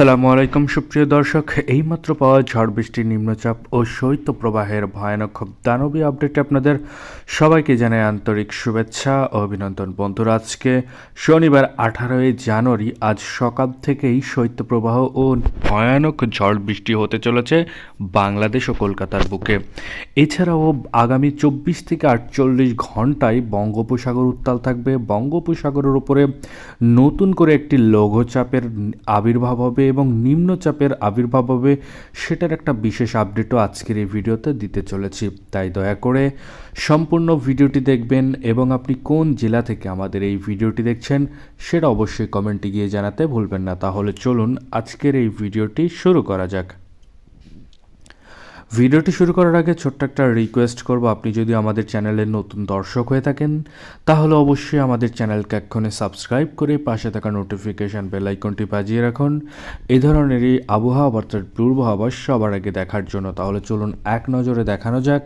আসসালামু আলাইকুম, সুপ্রিয় দর্শক। এইমাত্র পাওয়া ঝড় বৃষ্টির নিম্নচাপ ও শৈত্য প্রবাহের ভয়ানক দানবী আপডেটে আপনাদের সবাইকে জানাই আন্তরিক শুভেচ্ছা ও অভিনন্দন। বন্ধুরা, আজকে শনিবার আঠারোই জানুয়ারি, আজ সকাল থেকেই শৈত্যপ্রবাহ ও ভয়ানক ঝড় বৃষ্টি হতে চলেছে বাংলাদেশ ও কলকাতার বুকে। এছাড়াও আগামী চব্বিশ থেকে আটচল্লিশ ঘন্টায় বঙ্গোপসাগর উত্তাল থাকবে। বঙ্গোপসাগরের উপরে নতুন করে একটি লঘুচাপের আবির্ভাব হবে এবং নিম্নচাপের আবির্ভাব হবে সেটার একটা বিশেষ আপডেটও আজকের এই ভিডিওতে দিতে চলেছি। তাই দয়া করে সম্পূর্ণ ভিডিওটি দেখবেন এবং আপনি কোন জেলা থেকে আমাদের এই ভিডিওটি দেখছেন সেটা অবশ্যই কমেন্টে গিয়ে জানাতে ভুলবেন না। তাহলে চলুন আজকের এই ভিডিওটি শুরু করা যাক। ভিডিওটি শুরু করার আগে ছোট্ট একটা রিকোয়েস্ট করব। আপনি যদি আমাদের চ্যানেলের নতুন দর্শক হয়ে থাকেন, তাহলে অবশ্যই আমাদের চ্যানেলকে এক্ষণে সাবস্ক্রাইব করে পাশে থাকা নোটিফিকেশান বেল আইকনটি বাজিয়ে রাখুন। এই ধরনেরই আবহাওয়া অর্থাৎ পূর্বাভাস সবার আগে দেখার জন্য তাহলে চলুন এক নজরে দেখানো যাক।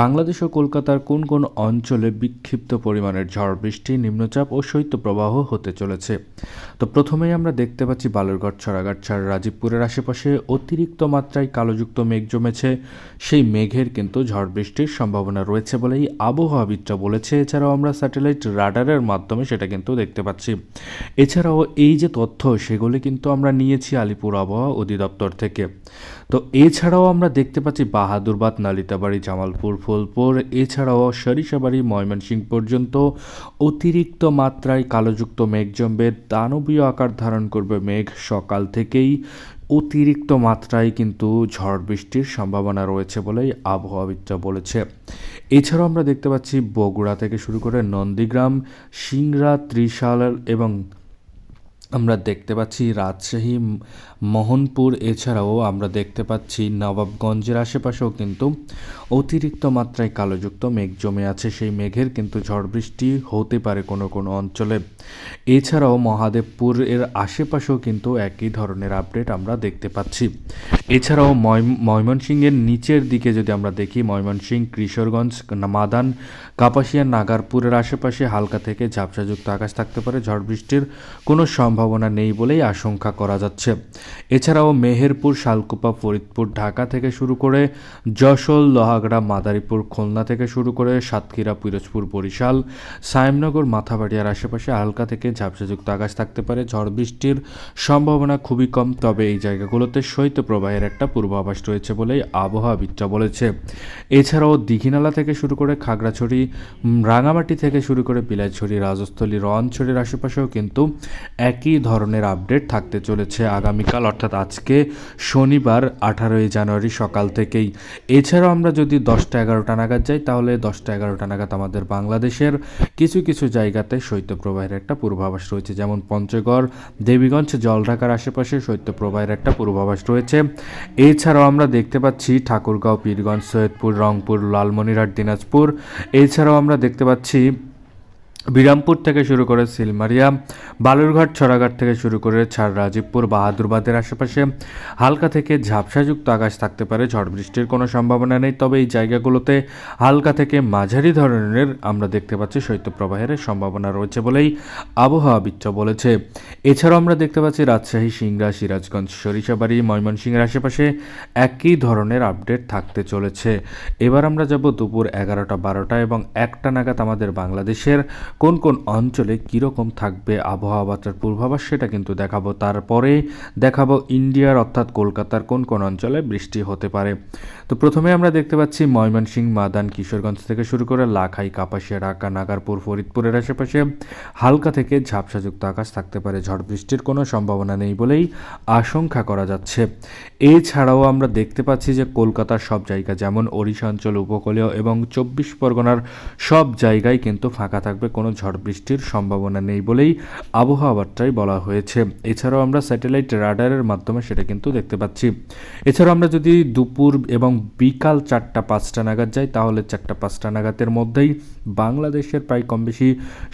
বাংলাদেশ ও কলকাতার কোন কোন অঞ্চলে বিক্ষিপ্ত পরিমাণের ঝড় বৃষ্টি, নিম্নচাপ ও শৈত্যপ্রবাহ হতে চলেছে? তো প্রথমেই আমরা দেখতে পাচ্ছি বালুরঘাট, ছড়াঘাট, ছাড়, রাজীবপুরের আশেপাশে অতিরিক্ত মাত্রায় কালোযুক্ত মেঘ জমেছে। সেই মেঘের কিন্তু ঝড় বৃষ্টির সম্ভাবনা রয়েছে বলেই আবহাওয়াবিদরা বলেছে। এছাড়াও আমরা স্যাটেলাইট রাডারের মাধ্যমে সেটা কিন্তু দেখতে পাচ্ছি। এছাড়াও এই যে তথ্য, সেগুলি কিন্তু আমরা নিয়েছি আলিপুর আবহাওয়া অধিদপ্তর থেকে। তো এছাড়াও আমরা দেখতে পাচ্ছি বাহাদুরবাদ নালিতাবাড়ি জামালপুর, ফুলপুর। এছাড়াও সরিষাবাড়ি ময়মনসিংহ পর্যন্ত অতিরিক্ত মাত্রায় কালোযুক্ত মেঘ জমবে, দানবীয় আকার ধারণ করবে মেঘ। সকাল থেকেই অতিরিক্ত মাত্রায় কিন্তু ঝড় বৃষ্টির সম্ভাবনা রয়েছে বলেই আবহাওয়াবিদরা বলেছে। এছাড়াও আমরা দেখতে পাচ্ছি বগুড়া থেকে শুরু করে নন্দীগ্রাম, সিংড়া, ত্রিশাল এবং আমরা দেখতে পাচ্ছি রাজশাহী মোহনপুর, এছাড়াও আমরা দেখতে পাচ্ছি নবাবগঞ্জের আশেপাশেও কিন্তু অতিরিক্ত মাত্রায় কালোযুক্ত মেঘ জমে আছে। সেই মেঘের কিন্তু ঝড় বৃষ্টি হতে পারে কোনো কোনো অঞ্চলে। এছাড়াও মহাদেবপুর এর আশেপাশেও কিন্তু একই ধরনের আপডেট আমরা দেখতে পাচ্ছি। এছাড়াও ময়মনসিংহের নিচের দিকে যদি আমরা দেখি, ময়মনসিংহ, কিশোরগঞ্জ, মাদান, কাপাসিয়া, নাগারপুরের আশেপাশে হালকা থেকে ঝাপসাযুক্ত আকাশ থাকতে পারে। ঝড় বৃষ্টির কোনো সম্ভাবনা নেই বলেই আশঙ্কা করা যাচ্ছে। এছাড়াও মেহেরপুর, শালকুপা, ফরিদপুর, ঢাকা থেকে শুরু করে যশোর, লোহাগড়া, মাদারীপুর, খুলনা থেকে শুরু করে সাতক্ষীরা, পিরোজপুর, বরিশাল, সায়েমনগর, মাথাবাড়িয়ার আশেপাশে হালকা থেকে ঝাপসাযুক্ত আকাশ থাকতে পারে। ঝড় বৃষ্টির সম্ভাবনা খুবই কম, তবে এই জায়গাগুলোতে শৈত্যপ্রবাহের একটা পূর্বাভাস রয়েছে বলেই আবহাওয়াবিদরা বলেছে। এছাড়াও দীঘিনালা থেকে শুরু করে খাগড়াছড়ি রাঙামাটি থেকে শুরু করে বিলাইছড়ি রাজস্থলী রনছড়ির আশেপাশেও কিন্তু একই ধরনের আপডেট থাকতে চলেছে আগামীকাল। অর্থাৎ আজকে শনিবার, আঠারোই জানুয়ারি সকাল থেকেই। এছাড়াও আমরা যদি দশটা এগারোটা নাগাদ যাই, তাহলে দশটা এগারোটা নাগাদ আমাদের বাংলাদেশের কিছু কিছু জায়গাতে শৈত্যপ্রবাহের একটা পূর্বাভাস রয়েছে। যেমন পঞ্চগড়, দেবীগঞ্জ, জলঢাকার আশেপাশে শৈত্যপ্রবাহের একটা পূর্বাভাস রয়েছে। এছাড়াও আমরা দেখতে পাচ্ছি ঠাকুরগাঁও, পীরগঞ্জ, সৈয়দপুর, রংপুর, লালমনিরহাট, দিনাজপুর। এছাড়াও আমরা দেখতে পাচ্ছি বিরামপুর থেকে শুরু করে সিলমারিয়া, বালুরঘাট, ছড়াঘাট থেকে শুরু করে ছাড় রাজীবপুর বাহাদুরবাদের আশেপাশে হালকা থেকে ঝাপসাযুক্ত আকাশ থাকতে পারে। ঝড় বৃষ্টির কোনো সম্ভাবনা নেই, তবে এই জায়গাগুলোতে হালকা থেকে মাঝারি ধরনের আমরা দেখতে পাচ্ছি শৈত্যপ্রবাহের সম্ভাবনা রয়েছে বলেই আবহাওয়াবিদরা বলেছে। এছাড়াও আমরা দেখতে পাচ্ছি রাজশাহী, সিংড়া, সিরাজগঞ্জ, সরিষাবাড়ি, ময়মনসিংহের আশেপাশে একই ধরনের আপডেট থাকতে চলেছে। এবার আমরা যাব দুপুর এগারোটা, বারোটা এবং একটা নাগাদ আমাদের বাংলাদেশের কোন কোন অঞ্চলে কীরকম থাকবে আবহাওয়া বার্তার পূর্বাভাস সেটা কিন্তু দেখাবো। তারপরে দেখাবো ইন্ডিয়ার অর্থাৎ কলকাতার কোন কোন অঞ্চলে বৃষ্টি হতে পারে। তো প্রথমে আমরা দেখতে পাচ্ছি ময়মনসিংহ, মাদান, কিশোরগঞ্জ থেকে শুরু করে লাখাই, কাপাসিয়া, ঢাকা, নাগারপুর, ফরিদপুরের আশেপাশে হালকা থেকে ঝাপসাযুক্ত আকাশ থাকতে পারে। ঝড় বৃষ্টির কোনো সম্ভাবনা নেই বলেই আশঙ্কা করা যাচ্ছে। এছাড়াও আমরা দেখতে পাচ্ছি যে কলকাতার সব জায়গা যেমন ওড়িশা অঞ্চল, উপকূলীয় এবং চব্বিশ পরগনার সব জায়গায় কিন্তু ফাঁকা থাকবে কোনো ঝড় বৃষ্টির সম্ভাবনা নেই বলেই আবহাওয়া বার্তায় বলা হয়েছে। এছাড়াও আমরা স্যাটেলাইট রাডারের মাধ্যমে সেটা কিন্তু দেখতে পাচ্ছি। এছাড়াও আমরা যদি দুপুর এবং বিকাল চারটা পাঁচটা নাগাদ যাই, তাহলে চারটা পাঁচটা নাগাদের মধ্যেই বাংলাদেশের প্রায় কম বেশি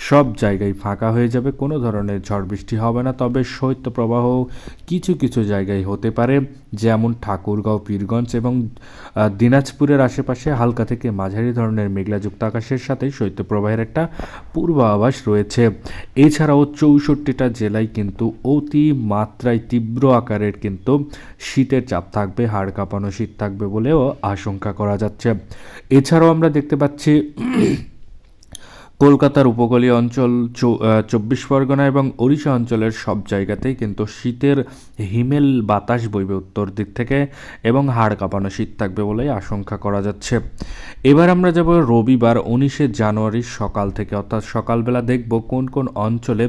সব জায়গায় ফাঁকা হয়ে যাবে। কোনো ধরনের ঝড় বৃষ্টি হবে না, তবে শৈত্যপ্রবাহ কিছু কিছু জায়গায় হতে পারে, যেমন ঠাকুরগাঁও, পীরগঞ্জ এবং দিনাজপুরের আশেপাশে হালকা থেকে মাঝারি ধরনের মেঘলাযুক্ত আকাশের সাথে শৈত্যপ্রবাহের একটা পূর্বাভাস রয়েছে। এছাড়াও চৌষট্টিটা জেলায় কিন্তু অতি মাত্রায় তীব্র আকারের কিন্তু শীতের চাপ থাকবে, হাড় কাঁপানো শীত থাকবে বলেও আশঙ্কা করা যাচ্ছে। এছাড়াও আমরা দেখতে পাচ্ছি কলকাতার উপকূলীয় অঞ্চল চব্বিশ পরগনা এবং ওড়িশা অঞ্চলের সব জায়গাতেই কিন্তু শীতের হিমেল বাতাস বইবে উত্তর দিক থেকে এবং হাড় কাঁপানো শীত থাকবে বলেই আশঙ্কা করা যাচ্ছে। এবার আমরা যাব রবিবার উনিশে জানুয়ারির সকাল থেকে, অর্থাৎ সকালবেলা দেখব কোন কোন অঞ্চলে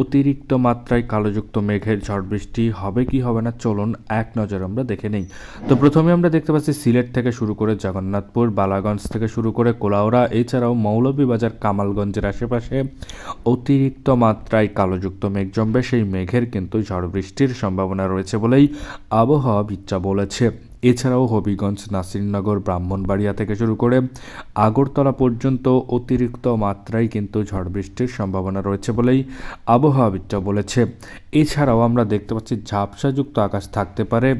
অতিরিক্ত মাত্রায় কালোযুক্ত মেঘের ঝড় বৃষ্টি হবে কি হবে না, চলুন এক নজর আমরা দেখে নেই। তো প্রথমে আমরা দেখতে পাচ্ছি সিলেট থেকে শুরু করে জগন্নাথপুর, বালাগঞ্জ থেকে শুরু করে কোলাউড়া, এছাড়াও মৌলভীবাজার কামালগঞ্জের আশেপাশে অতিরিক্ত মাত্রায় কালোযুক্ত মেঘ জমবে। সেই মেঘের কিন্তু ঝড় বৃষ্টির সম্ভাবনা রয়েছে বলেই আবহাওয়াবিদরা বলেছে। এছাড়াও হবিগঞ্জ, নাসিরনগর, ব্রাহ্মণবাড়িয়া থেকে শুরু করে আগরতলা পর্যন্ত অতিরিক্ত মাত্রায় কিন্তু ঝড় বৃষ্টির সম্ভাবনা রয়েছে বলেই আবহাওয়াবিদরা বলেছে। এছাড়াও আমরা দেখতে পাচ্ছি ঝাপসাযুক্ত আকাশ থাকতে পারে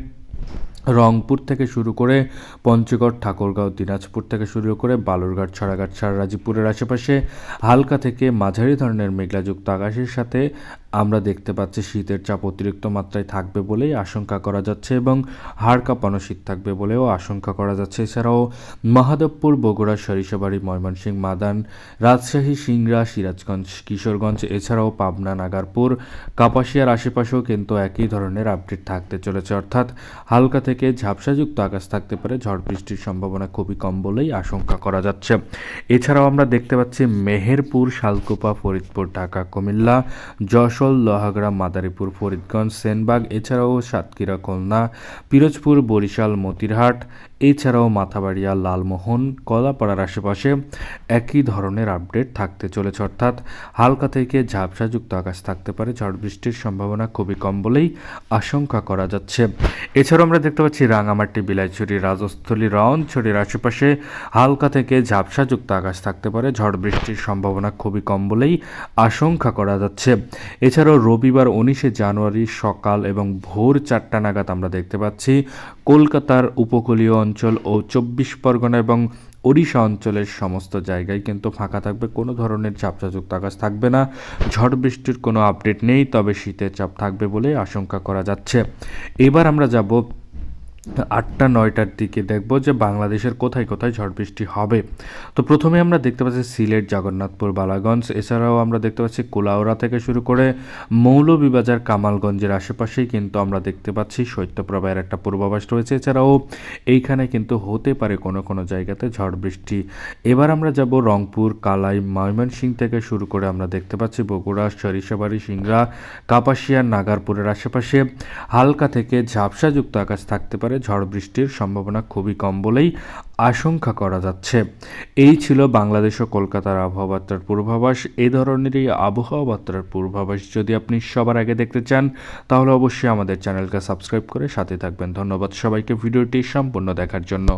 রংপুর থেকে শুরু করে পঞ্চগড়, ঠাকুরগাঁও, দিনাজপুর থেকে শুরু করে বালুরঘাট, ছড়াঘাট সারাজিপুরের আশেপাশে হালকা থেকে মাঝারি ধরনের মেঘলাযুক্ত আকাশের সাথে আমরা দেখতে পাচ্ছি শীতের চাপ অতিরিক্ত মাত্রায় থাকবে বলেই আশঙ্কা করা যাচ্ছে এবং হাড় কাঁপানো শীত থাকবে বলেও আশঙ্কা করা যাচ্ছে। এছাড়াও মাহাদেবপুর, বগুড়া, সরিষাবাড়ি, ময়মনসিংহ, মাদান, রাজশাহী, সিংড়া, সিরাজগঞ্জ, কিশোরগঞ্জ, এছাড়াও পাবনা, নাগারপুর, কাপাসিয়ার আশেপাশেও কিন্তু একই ধরনের আপডেট থাকতে চলেছে। অর্থাৎ হালকা থেকে ঝাপসাযুক্ত আকাশ থাকতে পারে, ঝড় বৃষ্টির সম্ভাবনা খুবই কম বলেই আশঙ্কা করা যাচ্ছে। এছাড়াও আমরা দেখতে পাচ্ছি মেহেরপুর, শালকুপা, ফরিদপুর, ঢাকা, কুমিল্লা যশোর লোহাগড়া মাদারীপুর ফরিদগঞ্জ সেনবাগ এছাড়াও সাতক্ষীরা খুলনা পিরোজপুর বরিশাল মতিরহাট এছাড়াও মাথাবাড়িয়া, লালমোহন, কলাপাড়ার আশেপাশে একই ধরনের আপডেট থাকতে চলেছে। অর্থাৎ হালকা থেকে ঝাপসাযুক্ত আকাশ থাকতে পারে, ঝড় বৃষ্টির সম্ভাবনা খুবই কম বলেই আশঙ্কা করা যাচ্ছে। এছাড়াও আমরা দেখতে পাচ্ছি রাঙামাটি বিলাইছড়ি, রাজস্থলী রাউনছড়ির আশেপাশে হালকা থেকে ঝাপসাযুক্ত আকাশ থাকতে পারে, ঝড় বৃষ্টির সম্ভাবনা খুবই কম বলেই আশঙ্কা করা যাচ্ছে। এছাড়াও রবিবার উনিশে জানুয়ারি সকাল এবং ভোর চারটা নাগাদ আমরা দেখতে পাচ্ছি, কলকাতার উপকূলীয় অঞ্চল ও চব্বিশ পরগনা এবং ওড়িশা অঞ্চলের সমস্ত জায়গায় কিন্তু ফাঁকা থাকবে, কোনো ধরনের চাপচাযুক্ত আকাশ থাকবে না। ঝড় বৃষ্টির কোনো আপডেট নেই, তবে শীতের চাপ থাকবে বলে আশঙ্কা করা যাচ্ছে। এবার আমরা যাব আটটা, নয়টার দিকে দেখব যে বাংলাদেশের কোথায় কোথায় ঝড় বৃষ্টি হবে। তো প্রথমে আমরা দেখতে পাচ্ছি সিলেট, জগন্নাথপুর, বালাগঞ্জ। এছাড়াও আমরা দেখতে পাচ্ছি কুলাউড়া থেকে শুরু করে মৌলভীবাজার, কামালগঞ্জের আশেপাশেই কিন্তু আমরা দেখতে পাচ্ছি শৈত্যপ্রবাহের একটা পূর্বাভাস রয়েছে। এছাড়াও এইখানে কিন্তু হতে পারে কোনো কোনো জায়গাতে ঝড় বৃষ্টি। এবার আমরা যাব রংপুর, কালাই ময়মনসিং থেকে শুরু করে আমরা দেখতে পাচ্ছি বগুড়া, সরিষাবাড়ি, সিংড়া, কাপাসিয়া, নাগারপুরের আশেপাশে। হালকা থেকে ঝাপসাযুক্ত আকাশ থাকতে পারে ঝড় বৃষ্টির সম্ভাবনা খুবই কম বলেই আশঙ্কা করা যাচ্ছে। এই ছিল বাংলাদেশ ও কলকাতার আবহাওয়া বার্তার পূর্বাভাস। এই ধরনের এই আবহাওয়াবার্তার পূর্বাভাস যদি আপনি সবার আগে দেখতে চান, তাহলে অবশ্যই আমাদের চ্যানেলকে সাবস্ক্রাইব করে সাথে থাকবেন। ধন্যবাদ সবাইকে ভিডিওটি সম্পূর্ণ দেখার জন্য।